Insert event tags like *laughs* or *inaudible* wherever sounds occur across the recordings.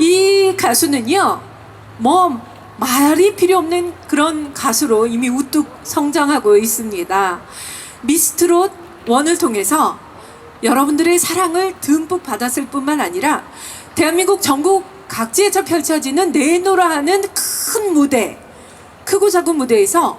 이 가수는요, 뭐, 말이 필요 없는 그런 가수로 이미 우뚝 성장하고 있습니다. 미스트롯 원을 통해서 여러분들의 사랑을 듬뿍 받았을 뿐만 아니라 대한민국 전국 각지에서 펼쳐지는 내노라 하는 큰 무대, 크고 작은 무대에서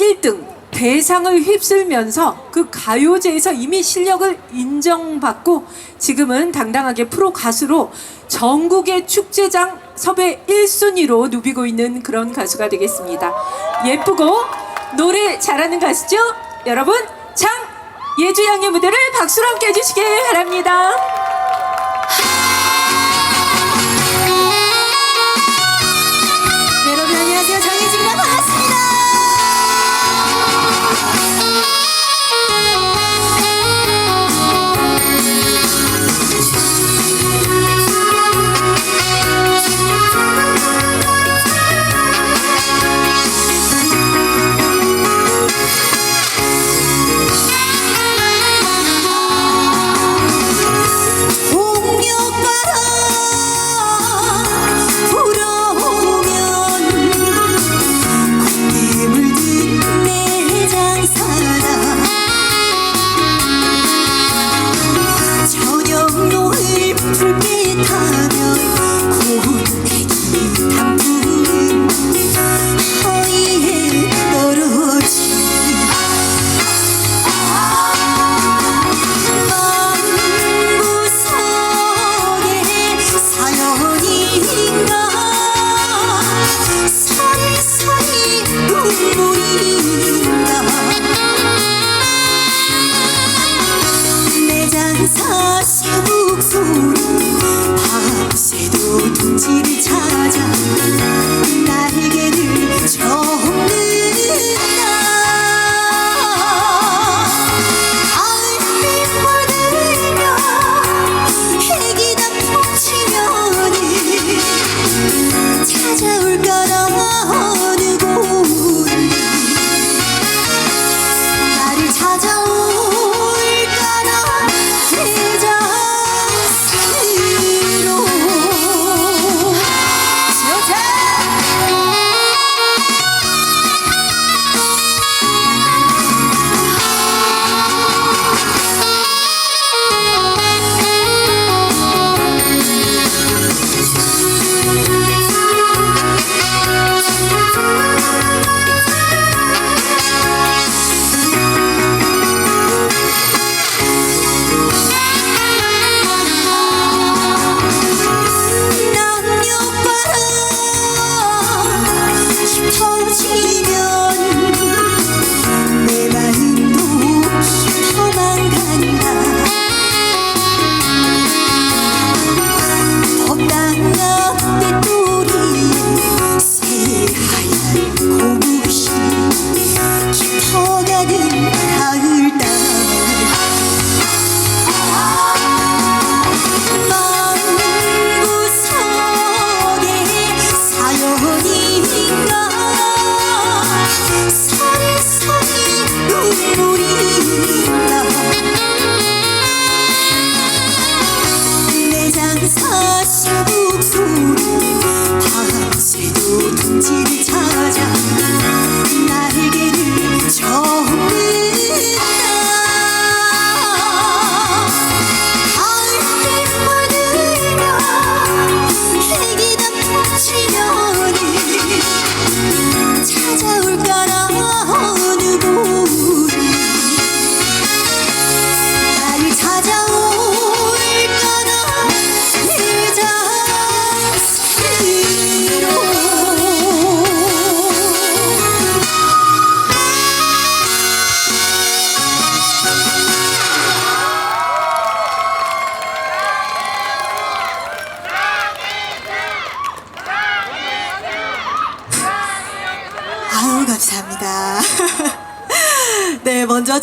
1등 대상을 휩쓸면서 그 가요제에서 이미 실력을 인정받고 지금은 당당하게 프로 가수로 전국의 축제장 섭외 1순위로 누비고 있는 그런 가수가 되겠습니다. 예쁘고 노래 잘하는 가수죠? 여러분 장 예주 양의 무대를 박수로 함께 해주시길 바랍니다.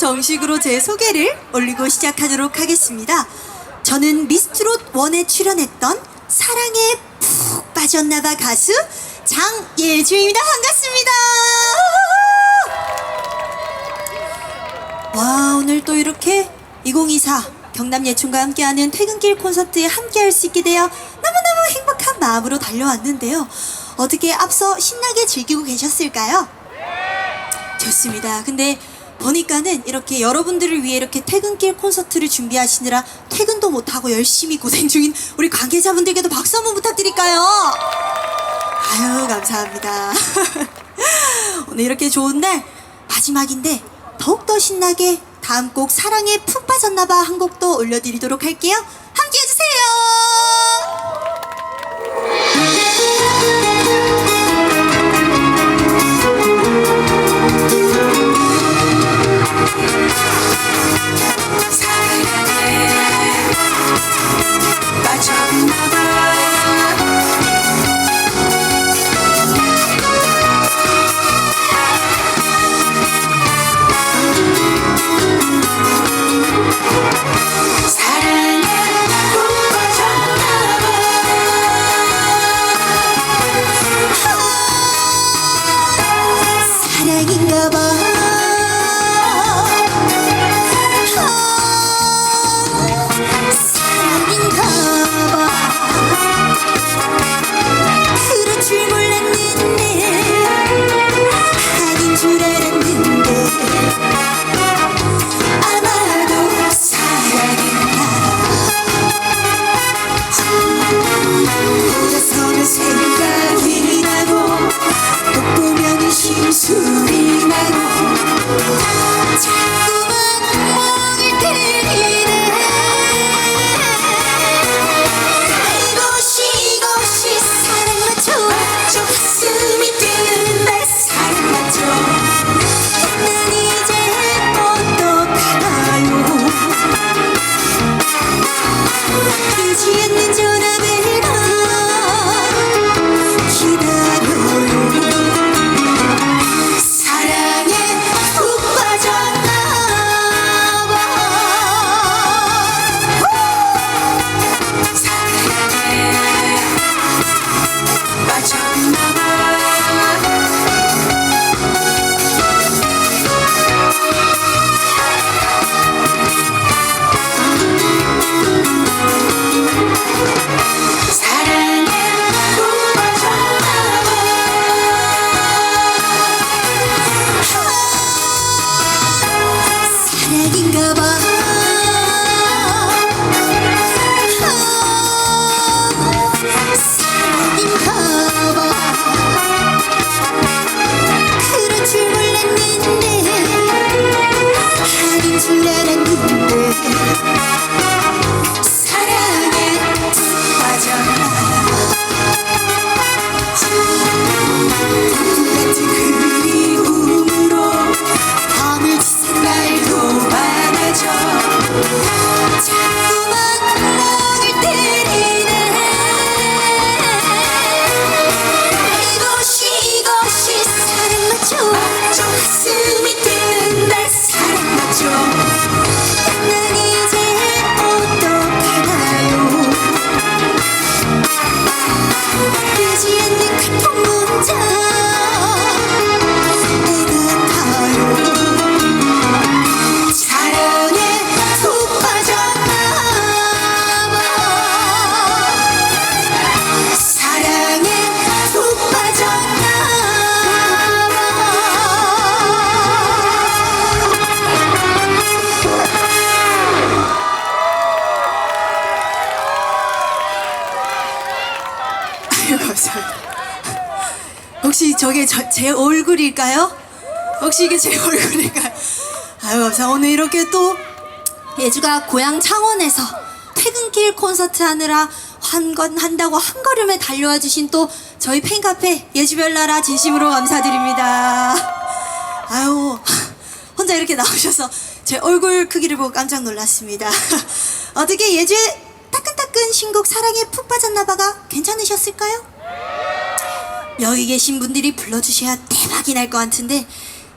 정식으로 제 소개를 올리고 시작하도록 하겠습니다. 저는 미스트롯 원에 출연했던 사랑에 푹 빠졌나봐 가수 장예주입니다. 반갑습니다. 와 오늘 또 이렇게 2024 경남 예춘과 함께하는 퇴근길 콘서트에 함께할 수 있게 되어 너무너무. 큰 마음으로 달려왔는데요. 어떻게 앞서 신나게 즐기고 계셨을까요? 좋습니다. 근데 보니까는 이렇게 여러분들을 위해 이렇게 퇴근길 콘서트를 준비하시느라 퇴근도 못하고 열심히 고생 중인 우리 관계자분들께도 박수 한번 부탁드릴까요? 아유, 감사합니다. *laughs* 오늘 이렇게 좋은 날 마지막인데 더욱더 신나게 다음 곡 사랑에 푹 빠졌나봐 한 곡도 올려드리도록 할게요. 함께 해주세요. 저게 저, 제 얼굴일까요? 혹시 이게 제 얼굴일까요? 아유 감사합니다. 오늘 이렇게 또 예주가 고향 창원에서 퇴근길 콘서트 하느라 한건 한다고 한 걸음에 달려와 주신 또 저희 팬카페 예주별나라 진심으로 감사드립니다. 아유 혼자 이렇게 나오셔서 제 얼굴 크기를 보고 깜짝 놀랐습니다. 어떻게 예주의 따끈따끈 신곡 사랑에 푹 빠졌나봐가 괜찮으셨을까요? 여기 계신 분들이 불러주셔야 대박이 날 것 같은데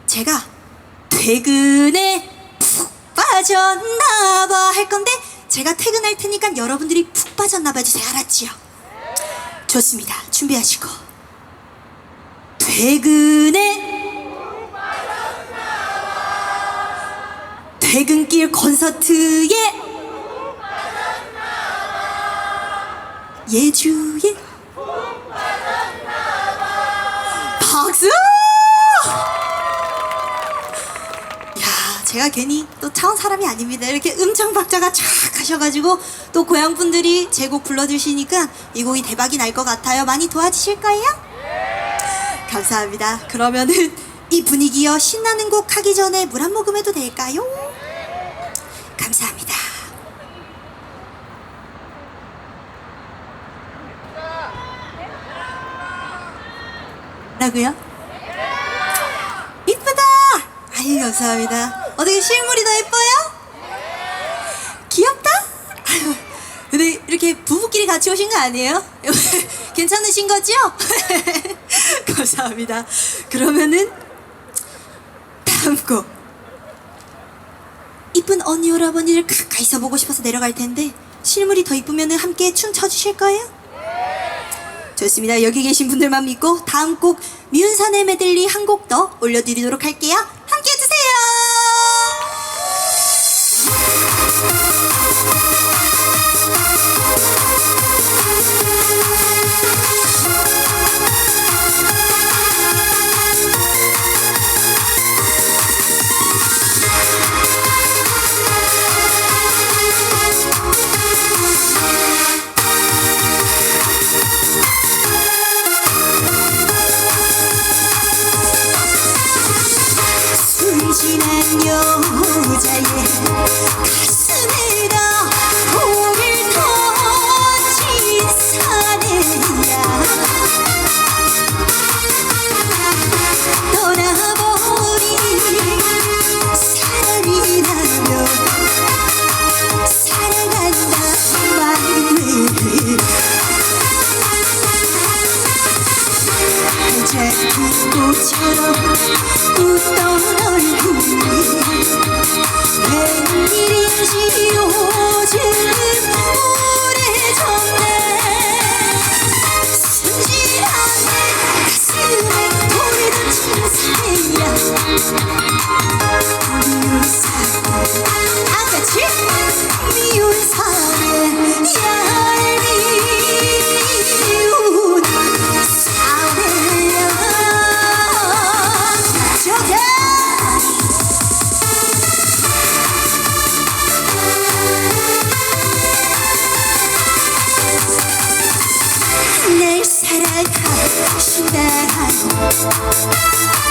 제가 퇴근에 푹 빠졌나봐 할 건데 제가 퇴근할 테니까 여러분들이 푹 빠졌나봐 주세요. 알았지요? 좋습니다. 준비하시고. 퇴근에 퇴근길 콘서트에 예주의 제가 괜히 또 차온 사람이 아닙니다. 이렇게 음정 박자가 쫙 하셔가지고 또 고향 분들이 제 곡 불러주시니까 이 곡이 대박이 날 것 같아요. 많이 도와주실 거예요? 감사합니다. 그러면은 이 분위기여 신나는 곡 하기 전에 물 한 모금 해도 될까요? 감사합니다. 라고요? 이쁘다! 아유 감사합니다. 어떻게 실물이 더 예뻐요? 귀엽다? *laughs* 근데 이렇게 부부끼리 같이 오신 거 아니에요? *laughs* 괜찮으신 거죠? *laughs* 감사합니다. 그러면은 다음 곡 이쁜 언니 오라버니를 가까이서 보고 싶어서 내려갈 텐데 실물이 더 이쁘면 함께 춤 춰주실 거예요? 좋습니다. 여기 계신 분들만 믿고 다음 곡 미운산의 메들리 한 곡 더 올려드리도록 할게요. Música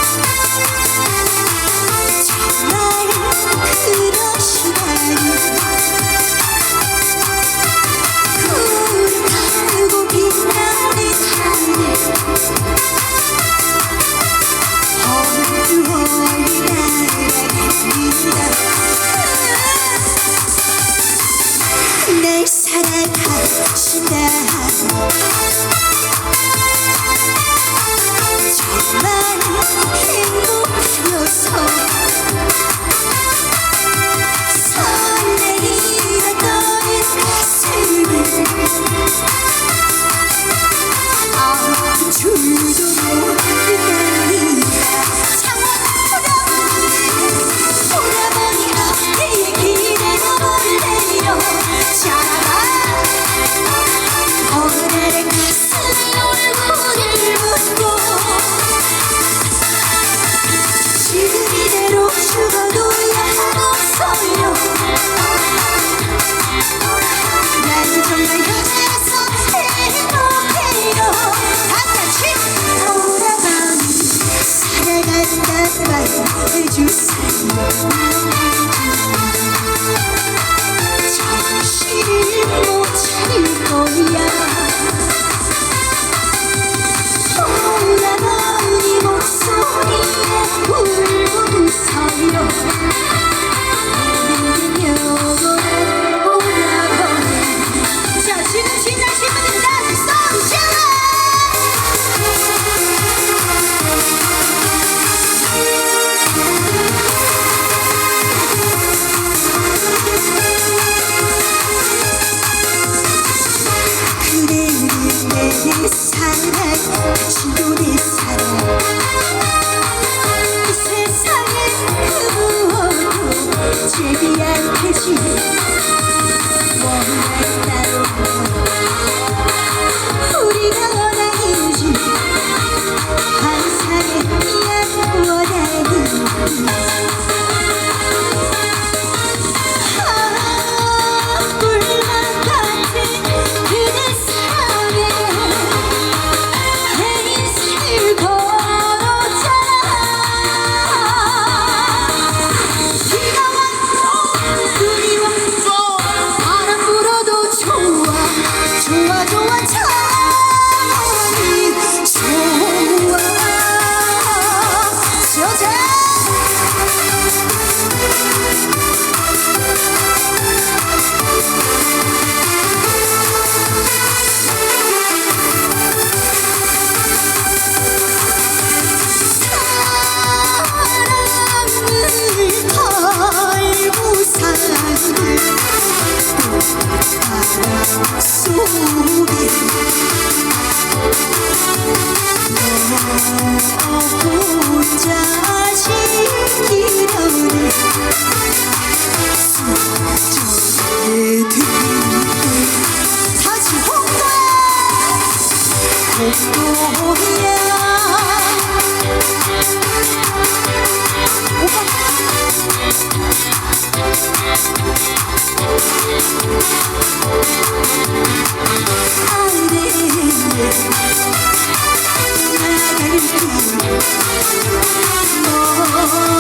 너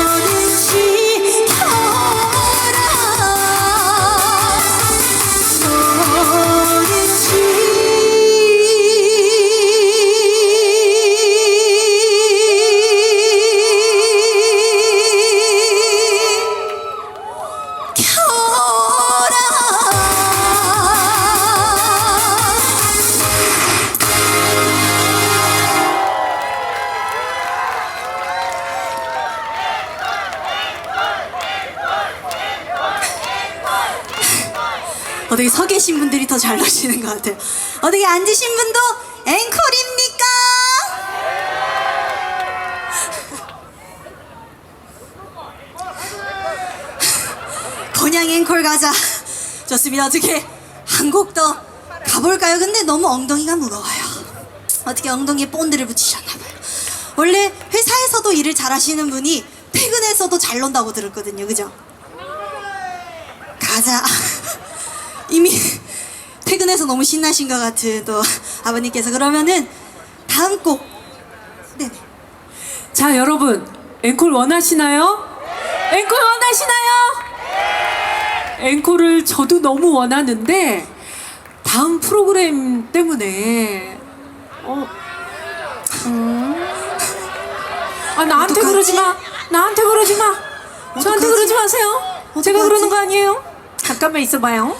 어떻게 서 계신 분들이 더잘 나시는 것 같아요. 어떻게 앉으신 분도 앵콜입니까? *laughs* 건양 앵콜 가자. 좋습니다. 어떻게 한 곡 더 가볼까요? 근데 너무 엉덩이가 무거워요. 어떻게 엉덩이에 본드를 붙이셨나봐요. 원래 회사에서도 일을 잘하시는 분이 퇴근해서도 잘 논다고 들었거든요. 그죠? 가자. 이미 *laughs* 퇴근해서 너무 신나신 것 같은 또 아버님께서 그러면은 다음 곡. 네네. 자, 여러분, 앵콜 원하시나요? 앵콜 원하시나요? 앵콜을 저도 너무 원하는데 다음 프로그램 때문에 어, 음. 아 나한테 어떡하지? 그러지 마, 나한테 그러지 마, 저한테 어떡하지? 그러지 마세요. 제가 어떡하지? 그러는 거 아니에요? 잠깐만 있어봐요.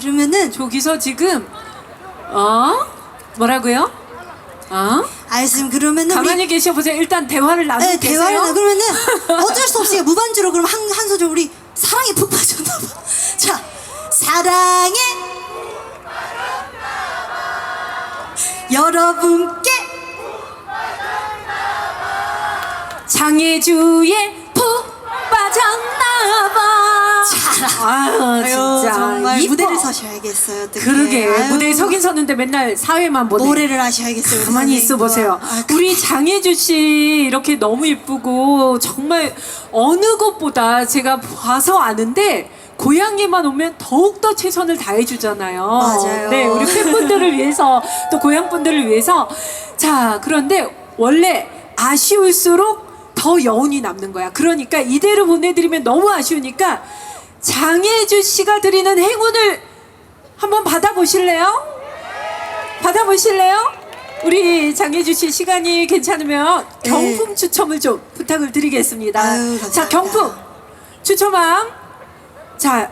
그러면은 저기서 지금 어 뭐라고요? 어? 알겠습니다. 그러면은 가만히 계셔 보세요. 일단 대화를 나누고 네, 계세요. 대화를 나 그러면은 *laughs* 어쩔 수 없이 무반주로 그럼 한, 한 소절 우리 사랑에 푹 빠졌나 봐. *laughs* 자, 사랑에 여러분께 장애주에 푹 빠졌나봐. 아유, 진짜 정말 이뻐. 무대를 서셔야겠어요. 어떡해. 그러게 아유, 무대에 서긴 서는데 맨날 사회만 보네. 노래를 하셔야겠어요. 우리 가만히 있어. 보세요. 아, 우리 장혜주 씨 이렇게 너무 이쁘고 정말 어느 것보다 제가 봐서 아는데 고향에만 오면 더욱 더 최선을 다해 주잖아요. 맞아요. 네, 우리 팬분들을 위해서 또 고향 분들을 위해서 자 그런데 원래 아쉬울수록 더 여운이 남는 거야. 그러니까 이대로 보내드리면 너무 아쉬우니까 장혜주 씨가 드리는 행운을 한번 받아보실래요? 받아보실래요? 우리 장혜주 씨 시간이 괜찮으면 네. 경품 추첨을 좀 부탁을 드리겠습니다. 아유, 감사합니다. 자, 경품 추첨함. 자,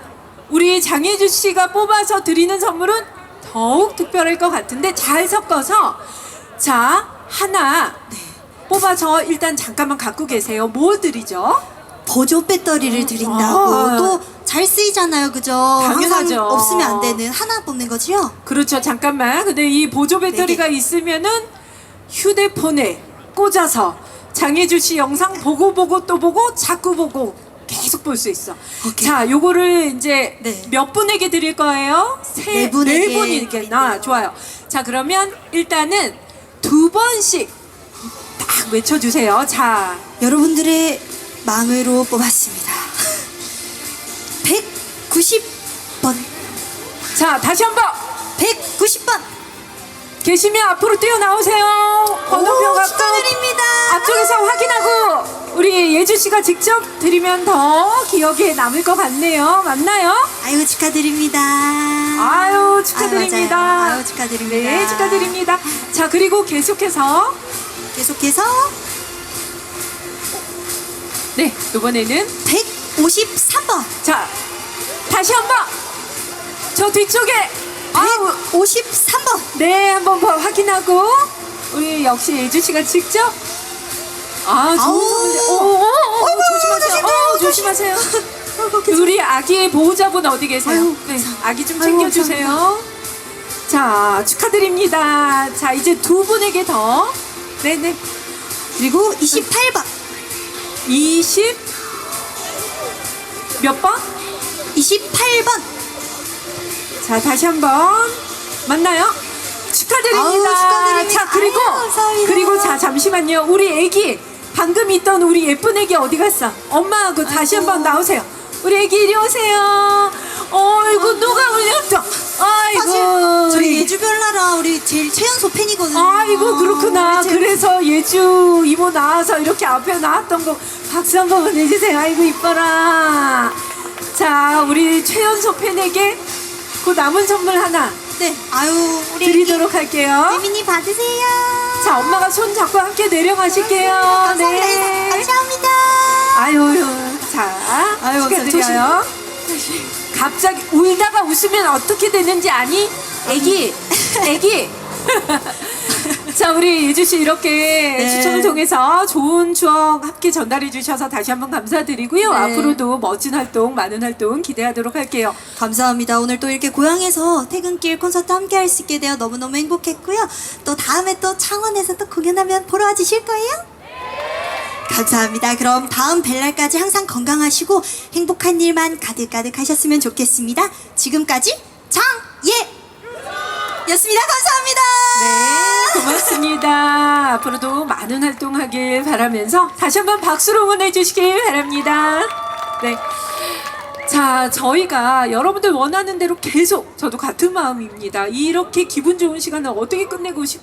우리 장혜주 씨가 뽑아서 드리는 선물은 더욱 특별할 것 같은데 잘 섞어서 자 하나 네. 뽑아서 일단 잠깐만 갖고 계세요. 뭐 드리죠? 보조 배터리를 드린다고 아. 또 잘 쓰이잖아요, 그죠? 당연하죠. 항상 없으면 안 되는 하나 뽑는 거지요? 그렇죠. 잠깐만. 근데 이 보조 배터리가 있으면은 휴대폰에 꽂아서 장혜주 씨 영상 보고 보고 또 보고 자꾸 보고 계속 볼 수 있어. 오케이. 자, 요거를 이제 네. 몇 분에게 드릴 거예요? 세, 네 분에게 네 분에게. 드린대요. 나 좋아요. 자, 그러면 일단은 두 번씩 딱 외쳐주세요. 자, 여러분들의 마음으로 뽑았습니다. 190번, 자 다시 한 번 190번. 계시면 앞으로 뛰어 나오세요. 번호표 오, 갖고 축하드립니다. 앞쪽에서 확인하고 우리 예주 씨가 직접 드리면 더 기억에 남을 것 같네요. 맞나요? 아유 축하드립니다. 아유 축하드립니다. 아유, 맞아요. 아유, 축하드립니다. 네 축하드립니다. 자 그리고 계속해서 계속해서 네 이번에는 153번, 자 다시 한번 저 뒤쪽에 아우 153번. 네 한번 더 확인하고 우리 역시 예주 씨가 직접 아 좋은 오, 오, 오, 조심하세요. 어, 조심하세요. 우리 아기의 보호자분 어디 계세요? 아유, 네, 아기 좀 아유, 챙겨주세요. 자 축하드립니다. 자 이제 두 분에게 더 네네 그리고 28번, 20 몇 번? 28번. 자 다시 한번 만나요. 축하드립니다. 아우, 축하드립니다. 자 그리고 자, 잠시만요. 우리 애기 방금 있던 우리 예쁜 애기 어디 갔어? 엄마하고 다시 아이고. 한번 나오세요. 우리 애기 이리 오세요. 어이구 누가 울렸죠? 아이고 사실 저희 우리 예주별나라 우리 제일 최연소 팬이거든요. 아이고 그렇구나. 우리 제- 그래서 예주 이모 나와서 이렇게 앞에 나왔던 거 박수 한번 보내주세요. 아이고 이뻐라. 자 우리 최연소 팬에게 그 남은 선물 하나 네. 아유 우리 드리도록 할게요. 예민이 받으세요. 자 엄마가 손 잡고 함께 내려가실게요. 감사합니다. 네. 감사합니다. 아유 자 아유, 축하드려요. 갑자기 울다가 웃으면 어떻게 되는지 아니? 애기, 애기. *laughs* 자 우리 예주 씨 이렇게 네. 추첨을 통해서 좋은 추억 함께 전달해 주셔서 다시 한번 감사드리고요. 네. 앞으로도 멋진 활동, 많은 활동 기대하도록 할게요. 감사합니다. 오늘 또 이렇게 고향에서 퇴근길 콘서트 함께 할 수 있게 되어 너무너무 행복했고요. 또 다음에 또 창원에서 또 공연하면 보러 와주실 거예요? 감사합니다. 그럼 다음 벨날까지 항상 건강하시고 행복한 일만 가득가득 하셨으면 좋겠습니다. 지금까지 장예! 였습니다. 감사합니다. 네, 고맙습니다. 앞으로도 많은 활동하길 바라면서 다시 한번 박수로 응원해 주시길 바랍니다. 네. 자, 저희가 여러분들 원하는 대로 계속 저도 같은 마음입니다. 이렇게 기분 좋은 시간을 어떻게 끝내고 싶